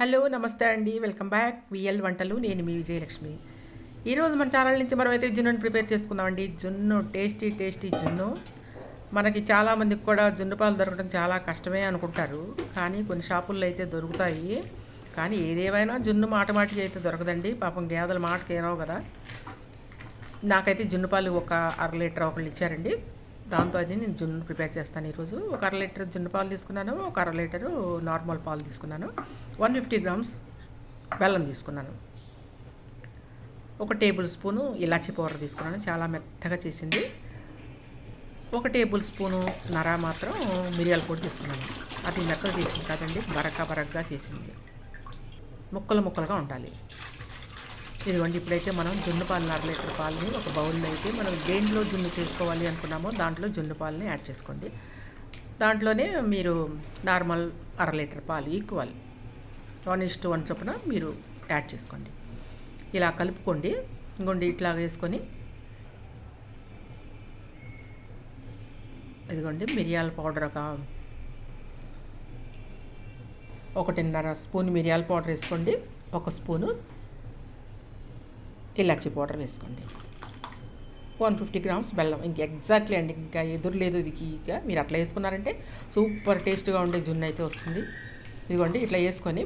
Hello నమస్తే అండి. Welcome back. VL వంటలు. నేను మీ విజయలక్ష్మి. ఈరోజు మన ఛానల్ నుంచి మనం అయితే జున్నుని ప్రిపేర్ చేసుకుందామండి. జున్ను టేస్టీ టేస్టీ జున్ను. మనకి చాలామందికి కూడా జున్ను పాలు దొరకడం చాలా కష్టమే అనుకుంటారు. కానీ కొన్ని షాపుల్లో అయితే దొరుకుతాయి. కానీ ఏదేమైనా జున్ను మాట మాటికి అయితే దొరకదండి. పాపం గేదెల మాటకి ఏనో కదా. నాకైతే జున్ను పాలు ఒక అర లీటర్ ఒకళ్ళు ఇచ్చారండి. దాంతో అది నేను జున్ను ప్రిపేర్ చేస్తాను ఈరోజు. ఒక అర లీటర్ జున్ను పాలు తీసుకున్నాను ఒక అర లీటరు నార్మల్ పాలు తీసుకున్నాను. వన్ ఫిఫ్టీ గ్రామ్స్ బెల్లం తీసుకున్నాను. ఒక టేబుల్ స్పూను ఇలాచీ పౌడర్ తీసుకున్నాను చాలా మెత్తగా చేసింది. ఒక టేబుల్ స్పూను నర మాత్రం మిరియాల పొడి తీసుకున్నాను. అది మెత్తగా చేసింది కాదండి బరక బరగ్గా చేసింది. ముక్కలు ముక్కలుగా ఉండాలి. ఇదిగోండి ఇప్పుడైతే మనం జున్ను పాలు అర లీటర్ పాలని ఒక బౌల్లో అయితే మనం దేంట్లో జున్ను చేసుకోవాలి అనుకున్నామో దాంట్లో జున్ను పాలని యాడ్ చేసుకోండి. దాంట్లోనే మీరు నార్మల్ అర లీటర్ పాలు ఈక్వల్ వన్ ఇస్ వన్ చొప్పున మీరు యాడ్ చేసుకోండి. ఇలా కలుపుకోండి ఇంకోండి ఇట్లా వేసుకొని ఇదిగోండి మిరియాల పౌడర్ ఒక ఒకటిన్నర స్పూన్ మిరియాల పౌడర్ వేసుకోండి ఒక స్పూను ఇలాచీ పౌడర్ వేసుకోండి. వన్ ఫిఫ్టీ గ్రామ్స్ బెల్లం. ఇంక ఎగ్జాక్ట్లీ అండి ఇంకా ఎదురులేదు ఇది ఇక మీరు అట్లా వేసుకున్నారంటే సూపర్ టేస్ట్గా ఉండే జున్ను అయితే వస్తుంది. ఇదిగోండి ఇట్లా వేసుకొని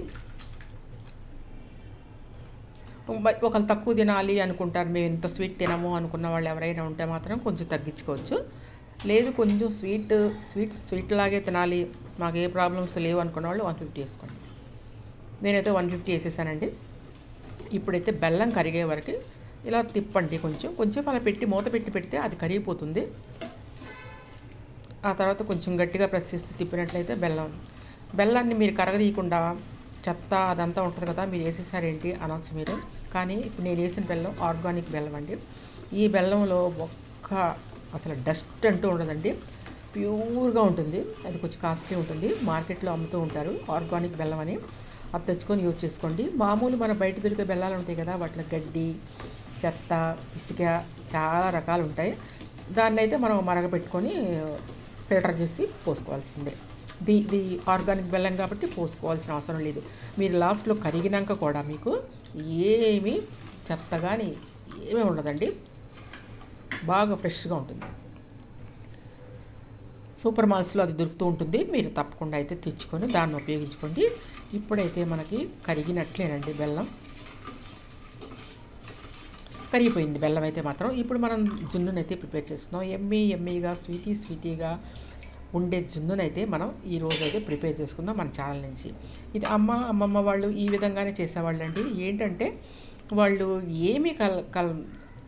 ఒకళ్ళు తక్కువ తినాలి అనుకుంటారు. మేము ఇంత స్వీట్ తినము అనుకున్న వాళ్ళు ఎవరైనా ఉంటే మాత్రం కొంచెం తగ్గించుకోవచ్చు. లేదు కొంచెం స్వీట్ స్వీట్ స్వీట్ లాగే తినాలి. మాకు ఏ ప్రాబ్లమ్స్ లేవు అనుకున్న వాళ్ళు వన్ ఫిఫ్టీ వేసుకోండి. నేనైతే వన్ ఫిఫ్టీ వేసేసానండి. ఇప్పుడైతే బెల్లం కరిగే వరకు ఇలా తిప్పండి కొంచెం. కొంచెం అలా పెట్టి మూత పెట్టి పెడితే అది కరిగిపోతుంది. ఆ తర్వాత కొంచెం గట్టిగా ప్రెస్ చేసి తిప్పినట్లయితే బెల్లం. బెల్లాన్ని మీరు కరగదీయకుండా చెత్త అదంతా ఉంటుంది కదా మీరు వేసేసారేంటి అనొచ్చు మీరు. కానీ ఇప్పుడు నేను వేసిన బెల్లం ఆర్గానిక్ బెల్లం అండి. ఈ బెల్లంలో ఒక్క అసలు డస్ట్ అంటూ ఉండదండి. ప్యూర్గా ఉంటుంది. అది కొంచెం కాస్ట్లీ ఉంటుంది. మార్కెట్లో అమ్ముతూ ఉంటారు ఆర్గానిక్ బెల్లం అని. అది తెచ్చుకొని యూజ్ చేసుకోండి. మామూలు మన బయట దొరికే బెల్లాలు ఉంటాయి కదా వాటిలో గడ్డి చెత్త ఇసుక చాలా రకాలు ఉంటాయి. దాన్ని అయితే మనం మరగపెట్టుకొని ఫిల్టర్ చేసి పోసుకోవాల్సిందే. ది ది ఆర్గానిక్ బెల్లం కాబట్టి పోసుకోవాల్సిన అవసరం లేదు. మీరు లాస్ట్లో కరిగినాక కూడా మీకు ఏమీ చెత్త కానీ ఏమీ ఉండదండి. బాగా ఫ్రెష్గా ఉంటుంది. సూపర్ మాల్స్లో అది దొరుకుతూ ఉంటుంది. మీరు తప్పకుండా అయితే తెచ్చుకొని దాన్ని ఉపయోగించుకోండి. ఇప్పుడైతే మనకి కరిగినట్లేనండి బెల్లం. కరిగిపోయింది బెల్లం అయితే మాత్రం. ఇప్పుడు మనం జున్నునైతే ప్రిపేర్ చేస్తున్నాం. ఎమ్మీ ఎమ్మీగా స్వీటీ స్వీటీగా ఉండే జున్నునైతే మనం ఈ రోజు అయితే ప్రిపేర్ చేసుకుందాం మన ఛానల్ నుంచి. ఇది అమ్మ అమ్మమ్మ వాళ్ళు ఈ విధంగానే చేసేవాళ్ళు అండి ఏంటంటే వాళ్ళు ఏమీ కల్ కల్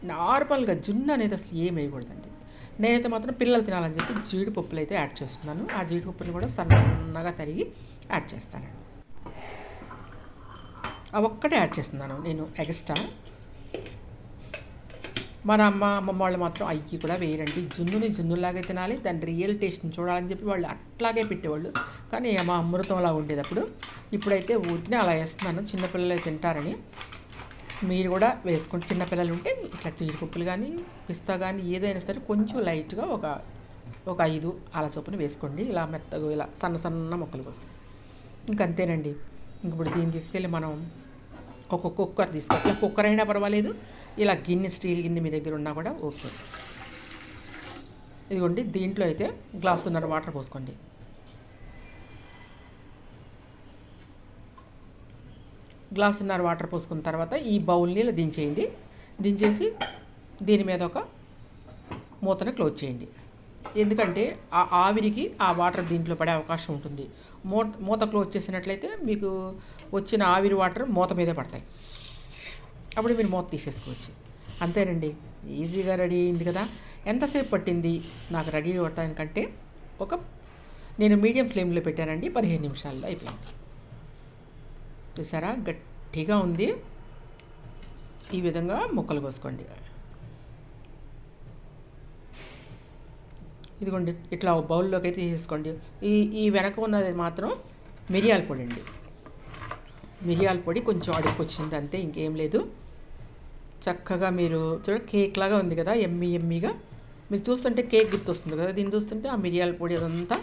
నార్మల్గా జున్ను అనేది అసలు ఏమి వేయకూడదండి. నేనైతే మాత్రం పిల్లలు తినాలని చెప్పి జీడిపప్పులు అయితే యాడ్ చేస్తున్నాను. ఆ జీడిపప్పుని కూడా సన్నగా తరిగి యాడ్ చేస్తానండి. ఒక్కటే యాడ్ చేస్తున్నాను నేను ఎగస్ట్రా మన అమ్మ అమ్మమ్మ వాళ్ళు మాత్రం అయ్యి కూడా వేయరండి. జున్నుని జున్నులాగే తినాలి దాని రియల్ టేస్ట్ని చూడాలని చెప్పి వాళ్ళు అట్లాగే పెట్టేవాళ్ళు. కానీ మా అమృతంలా ఉండేటప్పుడు ఇప్పుడైతే ఊరికినే అలా వేస్తున్నాను చిన్నపిల్లలు తింటారని. మీరు కూడా వేసుకుంటే చిన్నపిల్లలు ఉంటే ఇట్లా జీడిపప్పులు కానీ పిస్తా కానీ ఏదైనా సరే కొంచెం లైట్గా ఒక ఒక ఐదు అలా చొప్పున వేసుకోండి. ఇలా మెత్తగా ఇలా సన్న సన్న మొక్కలు కోసం. ఇంకంతేనండి. ఇప్పుడు దీన్ని తీసుకెళ్ళి మనం ఒక కుక్కర్ తీసుకోవచ్చు కుక్కర్ అయినా పర్వాలేదు. ఇలా గిన్నె స్టీల్ గిన్నె మీ దగ్గర ఉన్నా కూడా ఓకే. ఇదిగోండి దీంట్లో అయితే గ్లాసున్నర వాటర్ పోసుకోండి. గ్లాసున్నర వాటర్ పోసుకున్న తర్వాత ఈ బౌల్ని ఇలా దించేయండి. దించేసి దీని మీద ఒక మూతను క్లోజ్ చేయండి. ఎందుకంటే ఆ ఆవిరికి ఆ వాటర్ దీంట్లో పడే అవకాశం ఉంటుంది. మూత మూత క్లోజ్ చేసినట్లయితే మీకు వచ్చిన ఆవిరి వాటర్ మూత మీదే పడతాయి. అప్పుడు మీరు మూత తీసేసుకోవచ్చు. అంతేనండి. ఈజీగా రెడీ అయింది కదా. ఎంతసేపు పట్టింది? నాకు రెడీ అవటానికంటే ఒక నేను మీడియం ఫ్లేమ్లో పెట్టానండి. పదిహేను నిమిషాల్లో అయిపోయింది. చూసారా? గట్టిగా ఉంది. ఈ విధంగా ముక్కలు కోసుకోండి. ఇదిగోండి ఇట్లా బౌల్లోకి అయితే తీసేసుకోండి. ఈ ఈ వెనక ఉన్నది మాత్రం మిరియాల పొడి అండి. మిరియాల పొడి కొంచెం అడుగు వచ్చింది అంతే ఇంకేం లేదు. చక్కగా మీరు చూడ కేక్ లాగా ఉంది కదా ఎమ్మి ఎమ్మిగా. మీకు చూస్తుంటే కేక్ గుర్తొస్తుంది కదా దీన్ని చూస్తుంటే ఆ మిరియాల పొడి అదంతా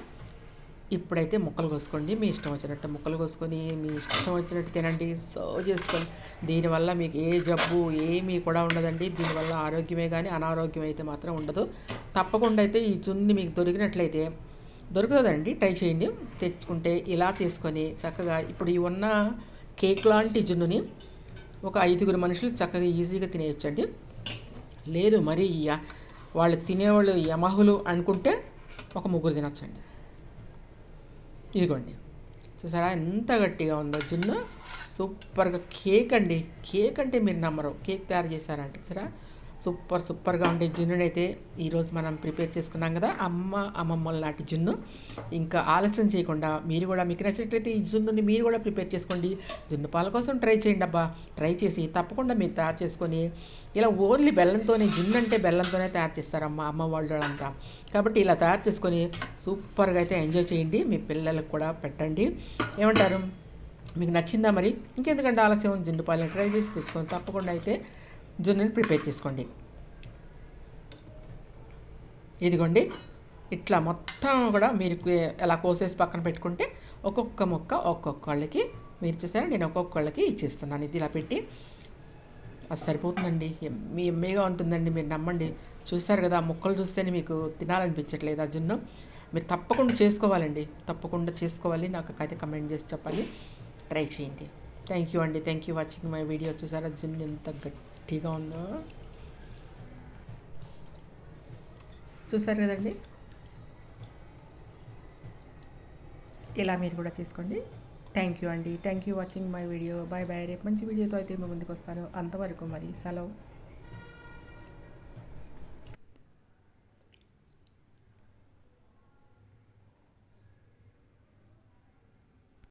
ఇప్పుడైతే ముక్కలు కోసుకోండి. మీ ఇష్టం వచ్చినట్టు ముక్కలు కోసుకొని మీ ఇష్టం వచ్చినట్టు తినండి. సర్వ్ చేసుకోండి. దీనివల్ల మీకు ఏ జబ్బు ఏమీ కూడా ఉండదండి. దీనివల్ల ఆరోగ్యమే కానీ అనారోగ్యం అయితే మాత్రం ఉండదు. తప్పకుండా అయితే ఈ జున్ను మీకు దొరికినట్లయితే దొరుకుతుందండి. ట్రై చేయండి. తెచ్చుకుంటే ఇలా చేసుకొని చక్కగా ఇప్పుడు ఈ ఉన్న కేక్ లాంటి జున్నుని ఒక ఐదుగురు మనుషులు చక్కగా ఈజీగా తినేయచ్చండి. లేదు మరి య- వాళ్ళు తినేవాళ్ళు యమహులు అనుకుంటే ఒక ముగ్గురు తినొచ్చండి. ఇదిగోండి. చూసారా? ఎంత గట్టిగా ఉందో జున్ను. సూపర్గా కేక్ అండి. కేక్ అంటే మీరు నమ్మరు. కేక్ తయారు చేశారంటే. సరే సూపర్ సూపర్గా ఉండే జున్నుని అయితే ఈరోజు మనం ప్రిపేర్ చేసుకున్నాం కదా అమ్మ అమ్మమ్మల నాటి జున్ను. ఇంకా ఆలస్యం చేయకుండా మీరు కూడా మీకు నచ్చినట్లయితే ఈ జున్నుని మీరు కూడా ప్రిపేర్ చేసుకోండి. జున్ను పాల కోసం ట్రై చేయండి అబ్బా. ట్రై చేసి తప్పకుండా మీరు తయారు చేసుకొని ఇలా ఓన్లీ బెల్లంతోనే జున్ను అంటే బెల్లంతోనే తయారు చేస్తారమ్మ అమ్మ వాళ్ళంతా. కాబట్టి ఇలా తయారు చేసుకొని సూపర్గా అయితే ఎంజాయ్ చేయండి. మీ పిల్లలకు కూడా పెట్టండి. ఏమంటారు? మీకు నచ్చిందా మరి? ఇంకెందుకంటే ఆలస్యం జున్ను పాలని ట్రై చేసి తెచ్చుకొని తప్పకుండా అయితే జున్నుని ప్రిపేర్ చేసుకోండి. ఇదిగోండి ఇట్లా మొత్తం కూడా మీరు ఎలా కోసేసి పక్కన పెట్టుకుంటే ఒక్కొక్క ముక్క ఒక్కొక్కళ్ళకి మీరు చూసారా నేను ఒక్కొక్కళ్ళకి ఇచ్చేస్తున్నాను. ఇది ఇలా పెట్టి అది సరిపోతుందండి. మీ ఎమ్మెగా ఉంటుందండి. మీరు నమ్మండి. చూశారు కదా ఆ ముక్కలు చూస్తేనే మీకు తినాలనిపించట్లేదు ఆ జున్ను. మీరు తప్పకుండా చేసుకోవాలండి. తప్పకుండా చేసుకోవాలి. నాకు అయితే కమెంట్ చేసి చెప్పాలి. ట్రై చేయండి. థ్యాంక్ యూ అండి thank you watching my video చూసారా? జిమ్ ఎంత గట్టిగా ఉందో. చూసారు కదండి? ఇలా మీరు కూడా చేసుకోండి థ్యాంక్ యూ అండి thank you watching my video bye bye రేపు మంచి వీడియోతో అయితే మీ ముందుకు వస్తాను. అంతవరకు మరి సెలవు.